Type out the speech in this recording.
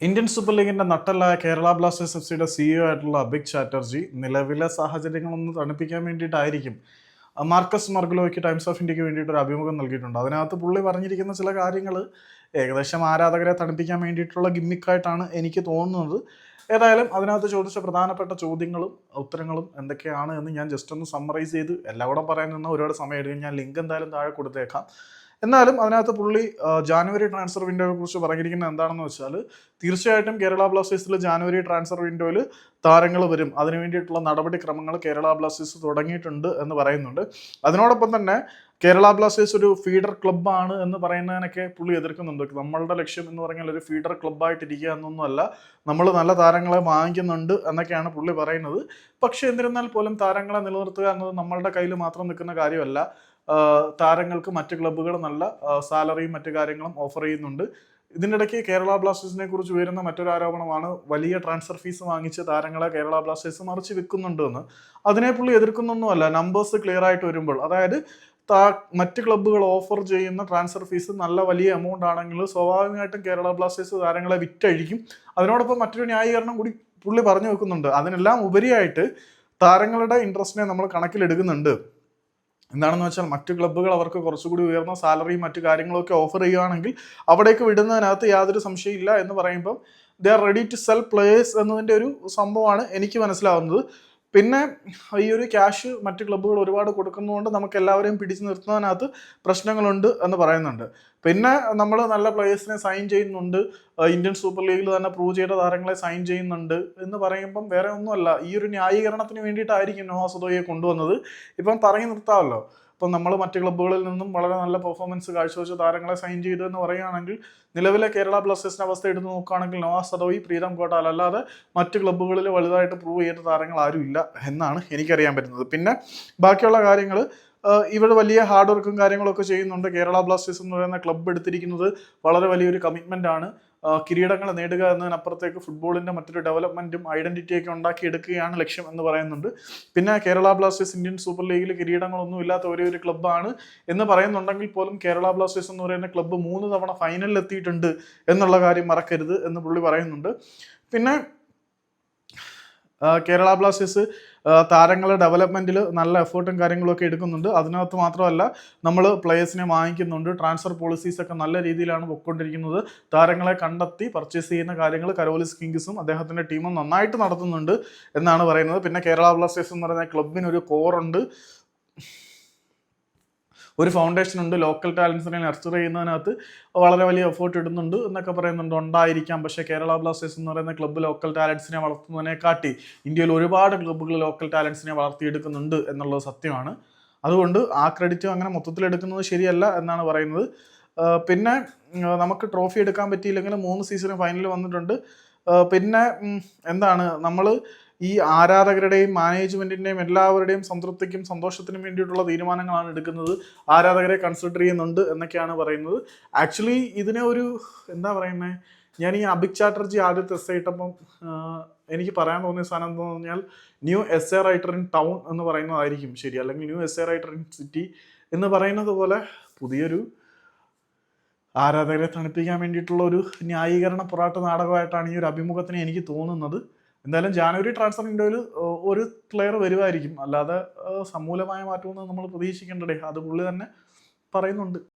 Indian super ലീഗിന്റെ നട്ടല്ലായ Kerala Blasters F സിയുടെ സിഇഒ ആയിട്ടുള്ള അഭിക് ചാറ്റർജി നിലവിലെ സാഹചര്യങ്ങളൊന്ന് തണുപ്പിക്കാൻ വേണ്ടിയിട്ടായിരിക്കും. മാർക്കസ് മർഗുലോയ്ക്ക് ടൈംസ് ഓഫ് ഇന്ത്യയ്ക്ക് വേണ്ടിയിട്ട് ഒരു അഭിമുഖം നൽകിയിട്ടുണ്ട്. അതിനകത്ത് പുള്ളി പറഞ്ഞിരിക്കുന്ന ചില കാര്യങ്ങൾ ഏകദേശം ആരാധകരെ തണുപ്പിക്കാൻ വേണ്ടിയിട്ടുള്ള ഗിമ്മിക്കായിട്ടാണ് എനിക്ക് തോന്നുന്നത്. ഏതായാലും അതിനകത്ത് ചോദിച്ച പ്രധാനപ്പെട്ട ചോദ്യങ്ങളും ഉത്തരങ്ങളും എന്തൊക്കെയാണ് എന്ന് ഞാൻ ജസ്റ്റ് ഒന്ന് സമ്മറൈസ് ചെയ്ത് എല്ലാം കൂടെ പറയാൻ നിന്ന് ഒരുപാട് സമയം എടുക്കും ഞാൻ ലിങ്ക് എന്തായാലും താഴെ കൊടുത്തേക്കാം. എന്നാലും അതിനകത്ത് പുള്ളി ജാനുവരി ട്രാൻസ്ഫർ വിൻഡോയെ കുറിച്ച് പറഞ്ഞിരിക്കുന്നത് എന്താണെന്ന് വെച്ചാൽ തീർച്ചയായിട്ടും കേരള ബ്ലാസ്റ്റേഴ്സിൽ ജാനുവരി ട്രാൻസ്ഫർ വിൻഡോയിൽ താരങ്ങൾ വരും. അതിനു വേണ്ടിയിട്ടുള്ള നടപടിക്രമങ്ങൾ കേരള ബ്ലാസ്റ്റേഴ്സ് തുടങ്ങിയിട്ടുണ്ട് എന്ന് പറയുന്നുണ്ട്. അതിനോടൊപ്പം തന്നെ കേരള ബ്ലാസ്റ്റേഴ്സ് ഒരു ഫീഡർ ക്ലബ്ബാണ് എന്ന് പറയുന്നതിനൊക്കെ പുള്ളി എതിർക്കുന്നുണ്ട്. നമ്മളുടെ ലക്ഷ്യം എന്ന് പറഞ്ഞാൽ ഒരു ഫീഡർ ക്ലബ്ബായിട്ടിരിക്കുക എന്നൊന്നുമല്ല. നമ്മൾ നല്ല താരങ്ങളെ വാങ്ങിക്കുന്നുണ്ട് എന്നൊക്കെയാണ് പുള്ളി പറയുന്നത്. പക്ഷേ എന്നിരുന്നാൽ പോലും താരങ്ങളെ നിലനിർത്തുക എന്നത് നമ്മളുടെ കയ്യിൽ മാത്രം നിൽക്കുന്ന കാര്യമല്ല. താരങ്ങൾക്ക് മറ്റ് ക്ലബ്ബുകൾ നല്ല സാലറിയും മറ്റു കാര്യങ്ങളും ഓഫർ ചെയ്യുന്നുണ്ട്. ഇതിനിടയ്ക്ക് കേരള ബ്ലാസ്റ്റേഴ്സിനെ കുറിച്ച് ഉയരുന്ന മറ്റൊരു ആരോപണമാണ് വലിയ ട്രാൻസ്ഫർ ഫീസ് വാങ്ങിച്ച് താരങ്ങളെ കേരള ബ്ലാസ്റ്റേഴ്സ് മറിച്ച് വിൽക്കുന്നുണ്ട് എന്ന് അതിനെ പുള്ളി എതിർക്കുന്നൊന്നുമല്ല നമ്പേഴ്സ് ക്ലിയർ ആയിട്ട് വരുമ്പോൾ. അതായത് താ മറ്റ് ക്ലബ്ബുകൾ ഓഫർ ചെയ്യുന്ന ട്രാൻസ്ഫർ ഫീസ് നല്ല വലിയ എമൗണ്ട് ആണെങ്കിൽ സ്വാഭാവികമായിട്ടും കേരള ബ്ലാസ്റ്റേഴ്സ് താരങ്ങളെ വിറ്റഴിക്കും. അതിനോടൊപ്പം മറ്റൊരു ന്യായീകരണം കൂടി പുള്ളി പറഞ്ഞു വെക്കുന്നുണ്ട്. അതിനെല്ലാം ഉപരിയായിട്ട് താരങ്ങളുടെ ഇൻട്രസ്റ്റിനെ നമ്മൾ കണക്കിലെടുക്കുന്നുണ്ട്. എന്താണെന്ന് വെച്ചാൽ മറ്റു ക്ലബ്ബുകൾ അവർക്ക് കുറച്ചുകൂടി ഉയർന്ന സാലറിയും മറ്റു കാര്യങ്ങളൊക്കെ ഓഫർ ചെയ്യുകയാണെങ്കിൽ അവിടേക്ക് വിടുന്നതിനകത്ത് യാതൊരു സംശയമില്ല എന്ന് പറയുമ്പം they are ready to sell players എന്നതിന്റെ ഒരു സംഭവമാണ് എനിക്ക് മനസ്സിലാവുന്നത്. പിന്നെ ഈ ഒരു ക്യാഷ് മറ്റ് ക്ലബ്ബുകൾ ഒരുപാട് കൊടുക്കുന്നതുകൊണ്ട് നമുക്ക് എല്ലാവരെയും പിടിച്ചു നിർത്തുന്നതിനകത്ത് പ്രശ്നങ്ങളുണ്ട് എന്ന് പറയുന്നുണ്ട്. പിന്നെ നമ്മൾ നല്ല പ്ലേയേഴ്സിനെ സൈൻ ചെയ്യുന്നുണ്ട്. ഇന്ത്യൻ സൂപ്പർ ലീഗിൽ തന്നെ പ്രൂവ് ചെയ്ത താരങ്ങളെ സൈൻ ചെയ്യുന്നുണ്ട് എന്ന് പറയുമ്പം വേറെ ഒന്നുമല്ല. ഈ ഒരു ന്യായീകരണത്തിന് വേണ്ടിയിട്ടായിരിക്കും നോഹ കൊണ്ടുവന്നത്. ഇപ്പം പറഞ്ഞു നിർത്താമല്ലോ. ഇപ്പം നമ്മൾ മറ്റ് ക്ലബ്ബുകളിൽ നിന്നും വളരെ നല്ല പെർഫോമൻസ് കാഴ്ചവെച്ച താരങ്ങളെ സൈൻ ചെയ്തു എന്ന് പറയുകയാണെങ്കിൽ നിലവിലെ കേരള ബ്ലാസ്റ്റേഴ്സിന്റെ അവസ്ഥ എടുത്ത് നോക്കുകയാണെങ്കിൽ നവാസ് സദോയി പ്രീതം കോട്ടാൽ അല്ലാതെ മറ്റ് ക്ലബ്ബുകളിൽ വലുതായിട്ട് പ്രൂവ് ചെയ്ത താരങ്ങൾ ആരും ഇല്ല എന്നാണ് എനിക്കറിയാൻ പറ്റുന്നത്. പിന്നെ ബാക്കിയുള്ള കാര്യങ്ങൾ ഇവർ വലിയ ഹാർഡ് വർക്കും കാര്യങ്ങളൊക്കെ ചെയ്യുന്നുണ്ട്. കേരള ബ്ലാസ്റ്റേഴ്സ് എന്ന് പറയുന്ന ക്ലബ്ബ് എടുത്തിരിക്കുന്നത് വളരെ വലിയൊരു കമ്മിറ്റ്മെന്റ് ആണ്. കിരീടങ്ങൾ നേടുക എന്നതിനപ്പുറത്തേക്ക് ഫുട്ബോളിന്റെ മറ്റൊരു ഡെവലപ്മെന്റും ഐഡന്റിറ്റിയൊക്കെ ഉണ്ടാക്കിയെടുക്കുകയാണ് ലക്ഷ്യം എന്ന് പറയുന്നുണ്ട്. പിന്നെ കേരള ബ്ലാസ്റ്റേഴ്സ് ഇന്ത്യൻ സൂപ്പർ ലീഗിൽ കിരീടങ്ങളൊന്നും ഇല്ലാത്ത ഒരേ ഒരു ക്ലബ്ബാണ് എന്ന് പറയുന്നുണ്ടെങ്കിൽ പോലും കേരള ബ്ലാസ്റ്റേഴ്സ് എന്ന് പറയുന്ന ക്ലബ്ബ് മൂന്ന് തവണ ഫൈനലിൽ എത്തിയിട്ടുണ്ട് എന്നുള്ള കാര്യം മറക്കരുത് എന്ന് പുള്ളി പറയുന്നുണ്ട്. പിന്നെ കേരള ബ്ലാസ്റ്റേഴ്സ് താരങ്ങളെ ഡെവലപ്മെന്റിൽ നല്ല എഫേർട്ടും കാര്യങ്ങളൊക്കെ എടുക്കുന്നുണ്ട്. അതിനകത്ത് മാത്രമല്ല നമ്മൾ പ്ലേയേഴ്സിനെ വാങ്ങിക്കുന്നുണ്ട്. ട്രാൻസ്ഫർ പോളിസീസ് ഒക്കെ നല്ല രീതിയിലാണ് പൊയ്ക്കൊണ്ടിരിക്കുന്നത്. താരങ്ങളെ കണ്ടെത്തി പർച്ചേസ് ചെയ്യുന്ന കാര്യങ്ങൾ കരോലിസ് കിങ്സും അദ്ദേഹത്തിന്റെ ടീമും നന്നായിട്ട് നടത്തുന്നുണ്ട് എന്നാണ് പറയുന്നത്. പിന്നെ കേരള ബ്ലാസ്റ്റേഴ്സ് എന്ന് പറയുന്ന ക്ലബിനൊരു കോറുണ്ട് ഒരു ഫൗണ്ടേഷൻ ഉണ്ട്. ലോക്കൽ ടാലൻസിനെ നർച്ചർ ചെയ്യുന്നതിനകത്ത് വളരെ വലിയ എഫേർട്ട് ഇടുന്നുണ്ട് എന്നൊക്കെ പറയുന്നുണ്ട്. ഉണ്ടായിരിക്കാം. പക്ഷേ കേരള ബ്ലാസ്റ്റേഴ്സ് എന്ന് പറയുന്ന ക്ലബ്ബ് ലോക്കൽ ടാലൻസിനെ വളർത്തുന്നതിനെ കാട്ടി ഇന്ത്യയിൽ ഒരുപാട് ക്ലബ്ബുകൾ ലോക്കൽ ടാലൻസിനെ വളർത്തിയെടുക്കുന്നുണ്ട് എന്നുള്ളത് സത്യമാണ്. അതുകൊണ്ട് ആ ക്രെഡിറ്റ് അങ്ങനെ മൊത്തത്തിൽ എടുക്കുന്നത് ശരിയല്ല എന്നാണ് പറയുന്നത്. പിന്നെ നമുക്ക് ട്രോഫി എടുക്കാൻ പറ്റിയില്ലെങ്കിൽ മൂന്ന് സീസൺ ഫൈനൽ വന്നിട്ടുണ്ട്. പിന്നെ എന്താണ്? നമ്മൾ ഈ ആരാധകരുടെയും മാനേജ്മെന്റിന്റെയും എല്ലാവരുടെയും സംതൃപ്തിക്കും സന്തോഷത്തിനും വേണ്ടിയിട്ടുള്ള തീരുമാനങ്ങളാണ് എടുക്കുന്നത്. ആരാധകരെ കൺസിഡർ ചെയ്യുന്നുണ്ട് എന്നൊക്കെയാണ് പറയുന്നത്. ആക്ച്വലി ഇതിനെ ഒരു എന്താ പറയുന്നത് ഞാൻ ഈ അഭിക് ചാറ്റർജി ആദ്യത്തെ എസ് ഇട്ടപ്പം എനിക്ക് പറയാൻ തോന്നിയ സാധനം എന്ന് പറഞ്ഞാൽ new S A writer in town എന്ന് പറയുന്നതായിരിക്കും ശരി. അല്ലെങ്കിൽ new S A writer in city എന്ന് പറയുന്നത് പോലെ പുതിയൊരു ആരാധകരെ തണുപ്പിക്കാൻ വേണ്ടിയിട്ടുള്ള ഒരു ന്യായീകരണ പോരാട്ട നാടകമായിട്ടാണ് ഈ ഒരു അഭിമുഖത്തിന് എനിക്ക് തോന്നുന്നത്. എന്തായാലും ജാനുവരി ട്രാൻസ്ഫർ വിൻഡോയിൽ ഒരു പ്ലെയർ വരുമായിരിക്കും അല്ലാതെ സമൂലമായ മാറ്റമൊന്നും നമ്മൾ പ്രതീക്ഷിക്കേണ്ടതേ. അത് പുള്ളി തന്നെ പറയുന്നുണ്ട്.